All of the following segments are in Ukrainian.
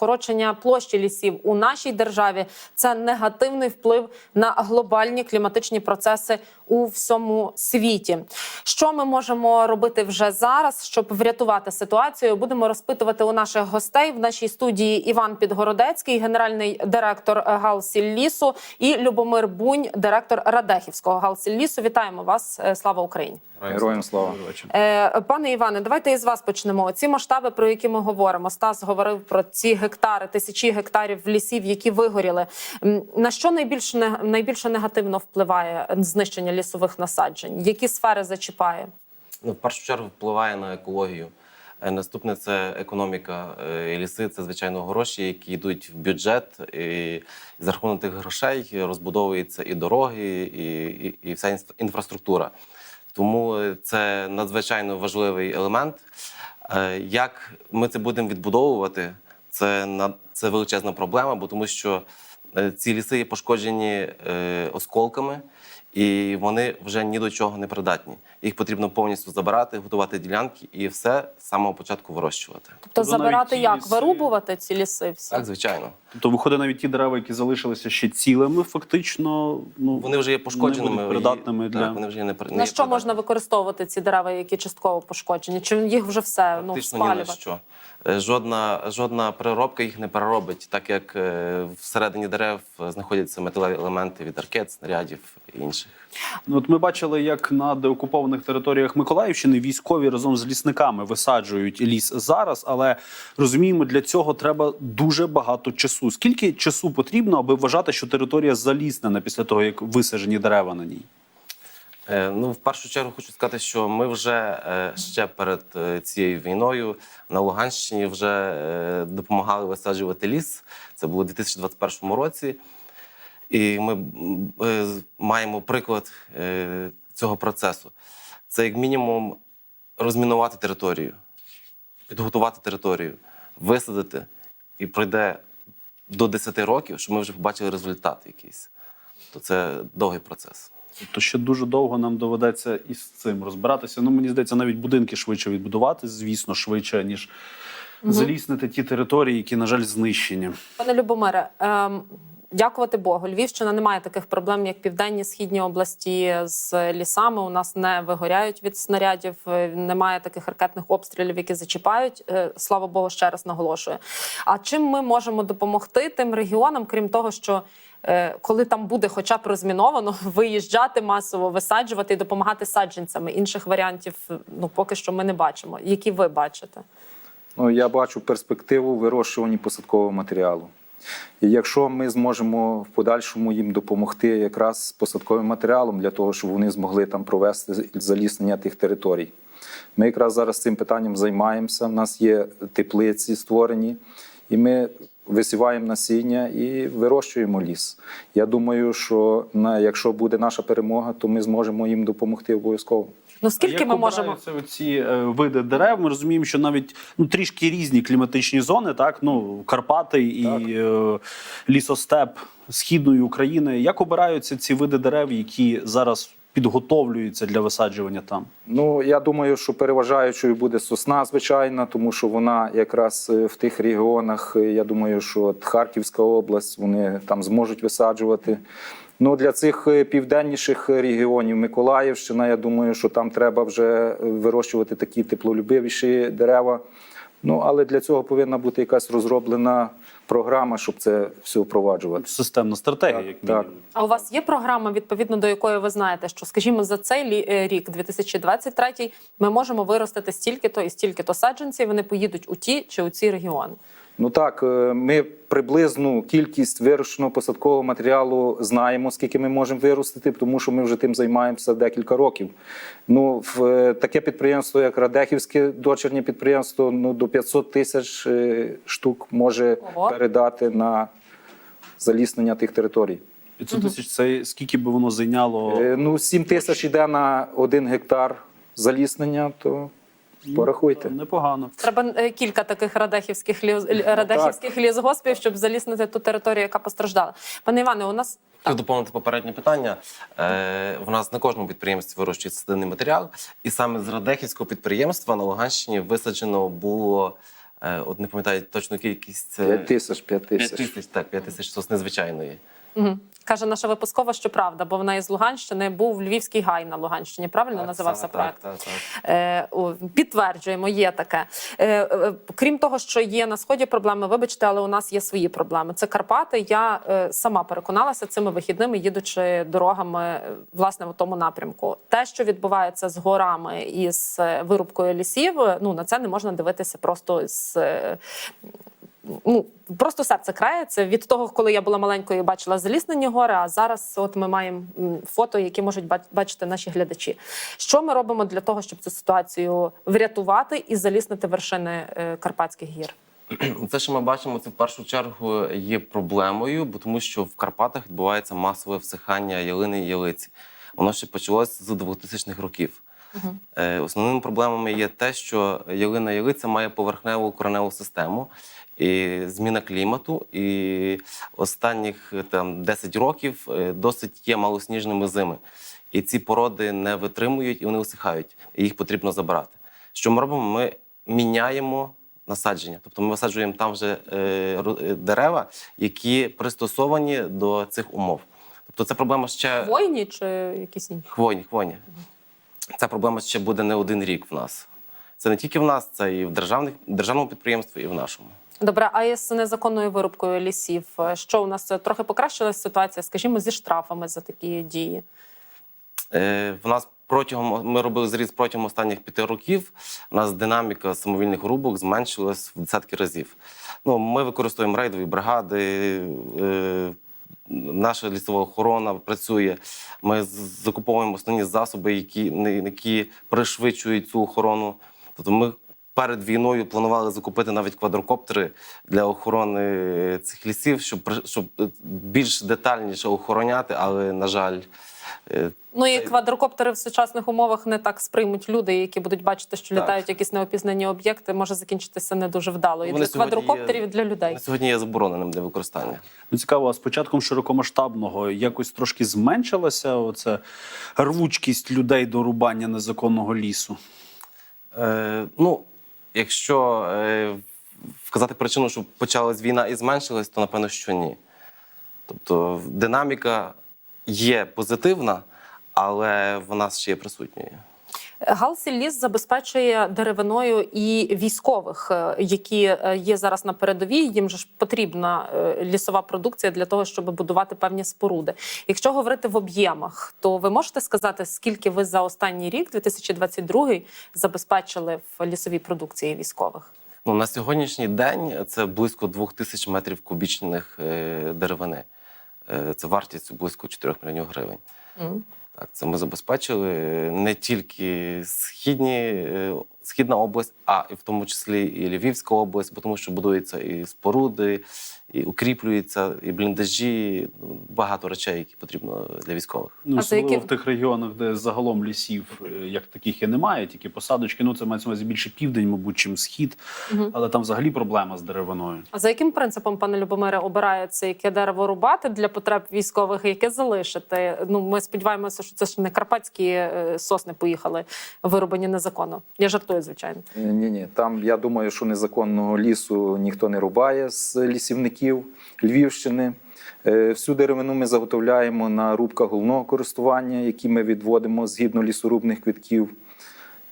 скорочення площі лісів у нашій державі. Це негативний вплив на глобальні кліматичні процеси у всьому світі. Що ми можемо робити вже зараз, щоб врятувати ситуацію? Будемо розпитувати у наших гостей в нашій студії Іван Підгородецький, генеральний директор е, Галсіллісу, і Любомир Бунь, директор Радехівського Галсіллісу. Вітаємо вас! Е, Слава Україні! Героям слава. Е, пане Іване, давайте із вас почнемо. Ці масштаби, про які ми говоримо. Стас говорив про ці гектари, тисячі гектарів лісів, які вигоріли. На що найбільш не- найбільше негативно впливає знищення лісових насаджень? Які сфери зачіпає? Ну, в першу чергу впливає на екологію. Е, Наступне це економіка. Е, Ліси це звичайно гроші, які йдуть в бюджет, і за рахунок тих грошей розбудовуються і дороги, і, і, і вся інфра- інфраструктура. Тому е, це надзвичайно важливий елемент. Як ми це будемо відбудовувати, це на це величезна проблема, бо тому що ці ліси є пошкоджені осколками, і вони вже ні до чого не придатні. Їх потрібно повністю забирати, готувати ділянки і все з самого початку вирощувати. Тобто Тобто забирати як ліси- вирубувати ці ліси? Всі Так, звичайно. Тобто, виходить, навіть ті дерева, які залишилися ще цілими, фактично, ну Вони вже є пошкодженими. придатними і- для так, вони вже є не, на що придатні. можна використовувати ці дерева, які частково пошкоджені? Чи їх вже все ну Практично ні на спалювати? що. Е, Жодна, жодна переробка їх не переробить, так як е, всередині дерев е, знаходяться металеві елементи від ракет, снарядів і інших. Ну, от ми бачили, як на деокупованих територіях Миколаївщини військові разом з лісниками висаджують ліс зараз, але розуміємо, для цього треба дуже багато часу. Скільки часу потрібно, аби вважати, що територія заліснена після того, як висаджені дерева на ній? Е, Ну, в першу чергу хочу сказати, що ми вже е, ще перед е, цією війною на Луганщині вже допомагали висаджувати ліс. Це було у 2021 році. І ми е, маємо приклад е, цього процесу. Це як мінімум розмінувати територію, підготувати територію, висадити, і пройде до 10 років, щоб ми вже побачили результат якийсь. То це довгий процес. Тобто ще дуже довго нам доведеться із цим розбиратися. Ну мені здається, навіть будинки швидше відбудувати, звісно, швидше ніж заліснити ті території, які, на жаль, знищені. Пане Любомире, ем, дякувати Богу. Львівщина не має таких проблем, як південні східні області з лісами. У нас не вигоряють від снарядів, е, немає таких ракетних обстрілів, які зачіпають. Е, Слава Богу, ще раз наголошую. А чим ми можемо допомогти тим регіонам, крім того, що е, коли там буде хоча б розміновано, виїжджати масово, висаджувати і допомагати саджанцями. Інших варіантів ну поки що ми не бачимо. Які ви бачите? Ну, я бачу перспективу в вирощуванні посадкового матеріалу. І якщо ми зможемо в подальшому їм допомогти якраз посадковим матеріалом для того, щоб вони змогли там провести заліснення тих територій. Ми якраз зараз цим питанням займаємося. У нас є теплиці створені, і ми висіваємо насіння і вирощуємо ліс. Я думаю, що на, якщо буде наша перемога, то ми зможемо їм допомогти обов'язково. Ну скільки А як ми можемо? обираються ці е, види дерев? Ми розуміємо, що навіть ну трішки різні кліматичні зони, так ну Карпати і е, лісостеп східної України. Як обираються ці види дерев, які зараз підготовлюються для висаджування там? Ну, я думаю, що переважаючою буде сосна, звичайно, тому що вона якраз е, в тих регіонах, е, я думаю, що от Харківська область, вони там зможуть висаджувати. Ну, для цих е, південніших регіонів Миколаївщина, я думаю, що там треба вже е, вирощувати такі теплолюбивіші дерева. Ну, але для цього повинна бути якась розроблена програма, щоб це все впроваджувати. Системна стратегія, Так, як так. А у вас є програма, відповідно до якої ви знаєте, що, скажімо, за цей лі- е, рік, 2023, ми можемо виростити стільки-то і стільки-то саджанців, вони поїдуть у ті чи у ці регіони. Ну так, е, ми приблизну кількість вирощеного посадкового матеріалу знаємо, скільки ми можемо виростити, тому що ми вже тим займаємося декілька років. Ну, в е, таке підприємство, як Радехівське дочернє підприємство, ну до 500 тисяч е, штук може Ого. передати на заліснення тих територій. 500 тисяч це скільки би воно зайняло? Ну, 7 тисяч йде на один гектар заліснення, то порахуйте. Непогано. Треба е, кілька таких радехівських ліс, лі- радехівських лісгоспів, щоб заліснити ту територію, яка постраждала. Пане Іване, у нас Хотів доповнити попереднє питання. Е, в нас на кожному підприємстві вирощується садинний матеріал, і саме з Радехівського підприємства на Луганщині висаджено було Е, От не пам'ятаю точну кількість. Це 5 тисяч, 5 5 тисяч. тисяч, так, 5 тисяч сосни звичайної. Угу. Каже наша випускова, що правда, бо вона із Луганщини був Львівський гай на Луганщині. Правильно Так, називався саме проект? Так, так, так. Е, о, підтверджуємо, є таке. Е, е, крім того, що є на сході проблеми, вибачте, але у нас є свої проблеми. Це Карпати. Я е, сама переконалася цими вихідними, їдучи дорогами власне в тому напрямку. Те, що відбувається з горами і з вирубкою лісів, ну на це не можна дивитися просто з. Ну, просто серце крається від того, коли я була маленькою, і бачила заліснені гори. А зараз, от ми маємо фото, які можуть бачити наші глядачі. Що ми робимо для того, щоб цю ситуацію врятувати і заліснити вершини е, Карпатських гір? Це, що ми бачимо, це в першу чергу є проблемою, бо тому що в Карпатах відбувається масове всихання ялини і ялиці. Воно ще почалось з 2000-х років. Е, Основними проблемами є те, що ялина ялиця має поверхневу кореневу систему і зміна клімату. І останніх там 10 років е, досить є малосніжними зими. І ці породи не витримують і вони усихають. І їх потрібно забрати. Що ми робимо? Ми міняємо насадження. Тобто ми висаджуємо там вже е, е, дерева, які пристосовані до цих умов. Тобто це проблема ще Воїні чи якісь інші? хвойні, хвойні. Ця проблема ще буде не один рік в нас. Це не тільки в нас, це і в державних, державному підприємстві, і в нашому. Добре, а із незаконною вирубкою лісів, е, що у нас е, трохи покращилась ситуація, скажімо, зі штрафами за такі дії? Е, в нас протягом ми робили зріз протягом останніх п'яти років. У нас динаміка самовільних рубок зменшилась в десятки разів. Ну, ми використовуємо рейдові бригади. Е, Наша лісова охорона працює. Ми закуповуємо основні засоби, які, які пришвидшують цю охорону. Тобто ми перед війною планували закупити навіть квадрокоптери для охорони цих лісів, щоб, щоб е, більш детальніше охороняти, але, на жаль, е, Ну і квадрокоптери в сучасних умовах не так сприймуть люди, які будуть бачити, що Так. літають якісь неопізнані об'єкти, може закінчитися не дуже вдало. І Вони для квадрокоптерів, є- і для людей. сьогодні є забороненим для використання. Ну, цікаво, а з початком широкомасштабного якось трошки зменшилася оця рвучкість людей до рубання незаконного лісу. Е, ну, якщо е, вказати причину, що почалась війна і зменшилась, то напевно, що ні. Тобто динаміка є позитивна, але вона ще є присутньою. Галсі ліс забезпечує деревиною і військових, е, які е, є зараз на передовій. Їм же ж потрібна е, лісова продукція для того, щоб будувати певні споруди. Якщо говорити в об'ємах, то ви можете сказати, скільки ви за останній рік, 2022, забезпечили в лісовій продукції військових? Ну, на сьогоднішній день це близько 2000 метрів кубічних деревини. Це вартість близько 4 мільйонів гривень. Мгм. Так, це ми забезпечили е, не тільки східні, е, східна область, а і в тому числі і Львівська область, бо тому що будуються і споруди, і укріплюються, і бліндажі, ну, багато речей, які потрібно для військових. Ну, А особливо які- в тих регіонах, де загалом лісів е, як таких і немає, тільки посадочки. Ну це мається увазі більше південь, мабуть, чим схід, але там взагалі проблема з деревиною. А за яким принципом, пане Любомире, обирається, яке дерево рубати для потреб військових, і яке залишити? Ну, ми сподіваємося, що це ж не карпатські е, сосни поїхали вирубані незаконно. Я жартую, звичайно. Ні, ні, там я думаю, що незаконного лісу ніхто не рубає з лісівників Львівщини. Е, Всю деревину ми заготовляємо на рубках головного користування, які ми відводимо згідно лісорубних квитків.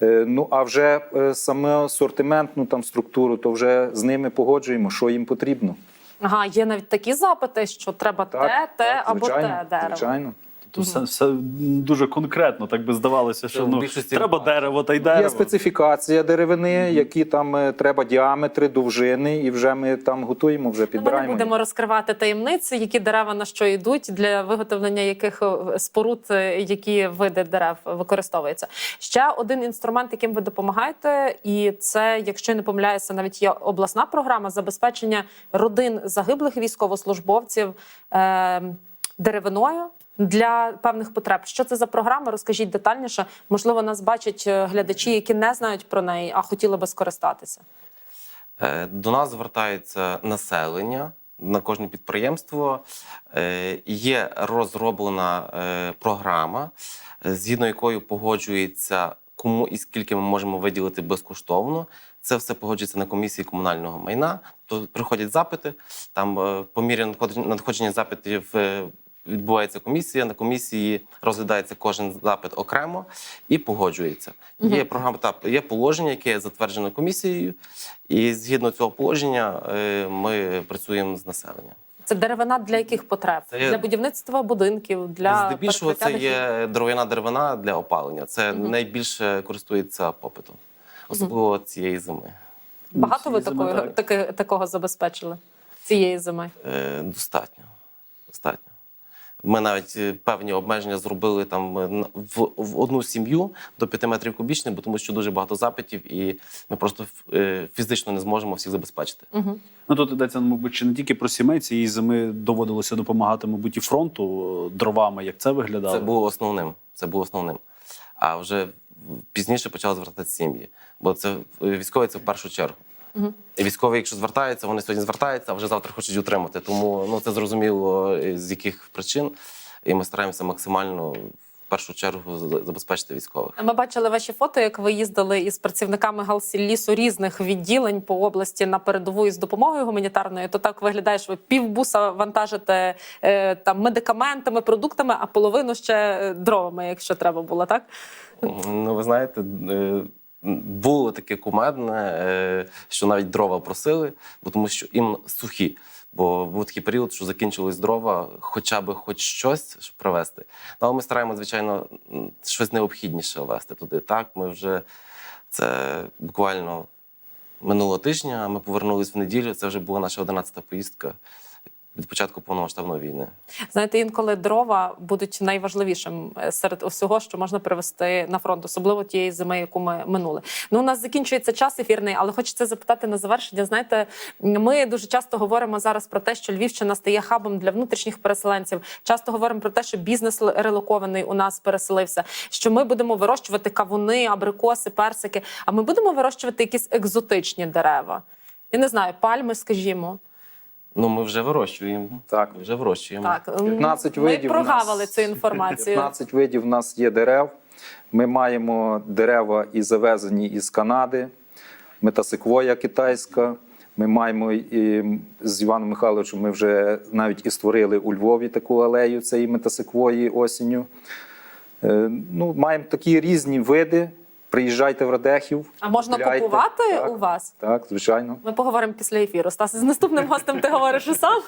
Е, Ну а вже е, саме асортиментну там структуру, то вже з ними погоджуємо, що їм потрібно. Ага, є навіть такі запити, що треба те, те або звичайно, те дерево. Звичайно. Тобто все, все дуже конкретно, так би здавалося, що ну, більшості треба дерево та й Є специфікація деревини, які там е, треба діаметри, довжини, і вже ми там готуємо, вже Ну, Ми не будемо розкривати таємниці, які дерева на що йдуть, для виготовлення яких е, споруд, е, які види дерев використовуються. Ще один інструмент, яким ви допомагаєте, і це, якщо я не помиляюся, навіть є обласна програма забезпечення родин загиблих військовослужбовців е, деревиною. Для певних потреб, що це за програма? Розкажіть детальніше. Можливо, нас бачать е, глядачі, які не знають про неї, а хотіли би скористатися. Е, До нас звертається населення на кожне підприємство. Е, Є розроблена програма, згідно якою погоджується, кому і скільки ми можемо виділити безкоштовно. Це все погоджується на комісії комунального майна. То приходять запити. Там по мірі надходження- запитів відбувається комісія. На комісії розглядається кожен запит окремо і погоджується. Є програма та є положення, яке затверджено комісією, і згідно цього положення е, ми працюємо з населенням. Це деревина для яких потреб? Це Для будівництва будинків, для Здебільшого це є дров'яна деревина для опалення. Це найбільше користується попитом, особливо цієї зими. Багато ви зими, так. таки, такого забезпечили цієї зими? Е, достатньо. Достатньо. Ми навіть е, певні обмеження зробили там е, в, в одну сім'ю до 5 метрів кубічних, бо тому що дуже багато запитів, і ми просто е, фізично не зможемо всіх забезпечити. Ну тут йдеться, мабуть, чи не тільки про сімей цієї зими доводилося допомагати, мабуть, і фронту дровами. Як це виглядало? Це було основним. Це було основним. А вже пізніше почали звертатися сім'ї. Бо це військові це в першу чергу. І військові, якщо звертаються, вони сьогодні звертаються, а вже завтра хочуть утримати. Тому ну це зрозуміло е, з яких причин. І ми стараємося максимально в першу чергу забезпечити військових. Ми бачили ваші фото, як ви їздили із працівниками Галсіллісу різних відділень по області на передову із допомогою гуманітарною. То так виглядає, що ви півбуса вантажите е, там медикаментами, продуктами, а половину ще е, дровами, якщо треба було, так? Ну, ви знаєте, було таке кумедне, е, що навіть дрова просили, бо тому що їм сухі. Бо був такий період, що закінчились дрова, хоча б хоч щось, щоб привезти. Ну, але ми стараємося, звичайно, щось необхідніше вести туди. Так, ми вже це буквально минулого тижня. Ми повернулись в неділю. Це вже була наша 11-та поїздка від початку повномасштабної війни. Знаєте, інколи дрова будуть найважливішим е, серед усього, що можна привезти на фронт, особливо тієї зими, яку ми минули. Ну, у нас закінчується час ефірний, але хочеться запитати на завершення. Знаєте, ми дуже часто говоримо зараз про те, що Львівщина стає хабом для внутрішніх переселенців. Часто говоримо про те, що бізнес релокований у нас переселився. Що ми будемо вирощувати кавуни, абрикоси, персики. А ми будемо вирощувати якісь екзотичні дерева. Я не знаю, пальми, скажімо. Ну, ми вже вирощуємо. Так. Ми вже вирощуємо. Так, 15 ми видів у нас- цю інформацію. 15 видів у нас є дерев. Ми маємо дерева і завезені із Канади, метасиквоя китайська. Ми маємо і з Іваном Михайловичем. Ми вже навіть і створили у Львові таку алею цієї метасиквої осінню. Е, Ну, маємо такі різні види. Приїжджайте в Радехів. А можна купляйте. купувати Так, у вас? Так, звичайно. Ми поговоримо після ефіру. Стас, з наступним гостем ти говориш сам.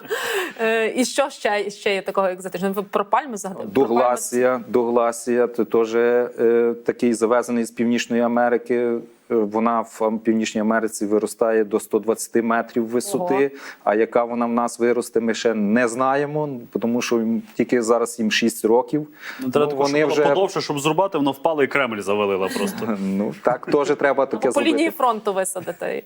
Е, І що ще, ще є такого екзотичного? Ви про пальми загадали? Дугласія, Дугласія, це теж е, такий завезений з Північної Америки. Вона в Північній Америці виростає до 120 метрів висоти. А яка вона в нас виросте, ми ще не знаємо, тому що їм тільки зараз їм 6 років. Ну, треба Ну, також вони вже подовше, щоб зрубати, воно впало і Кремль завалило просто. ну так теж треба таке Або по лінії фронту висадити.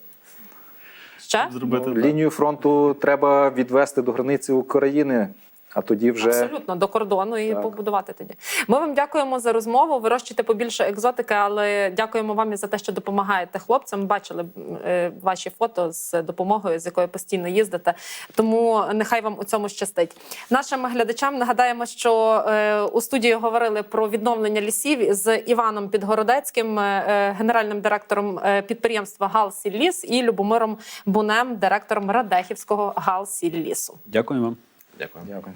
Ще? Зробити Ну, лінію фронту треба відвести до границі України, а тоді вже Абсолютно до кордону і Так. побудувати тоді. Ми вам дякуємо за розмову. Вирощуйте побільше екзотики, але дякуємо вам і за те, що допомагаєте хлопцям. Бачили е, ваші фото з допомогою, з якою постійно їздите. Тому нехай вам у цьому щастить. Нашим глядачам нагадаємо, що е, у студії говорили про відновлення лісів з Іваном Підгородецьким, е, генеральним директором підприємства Галсілліс і Любомиром Бунем, директором Радехівського Галсіллісу. Дякую вам. Дякую. дякую.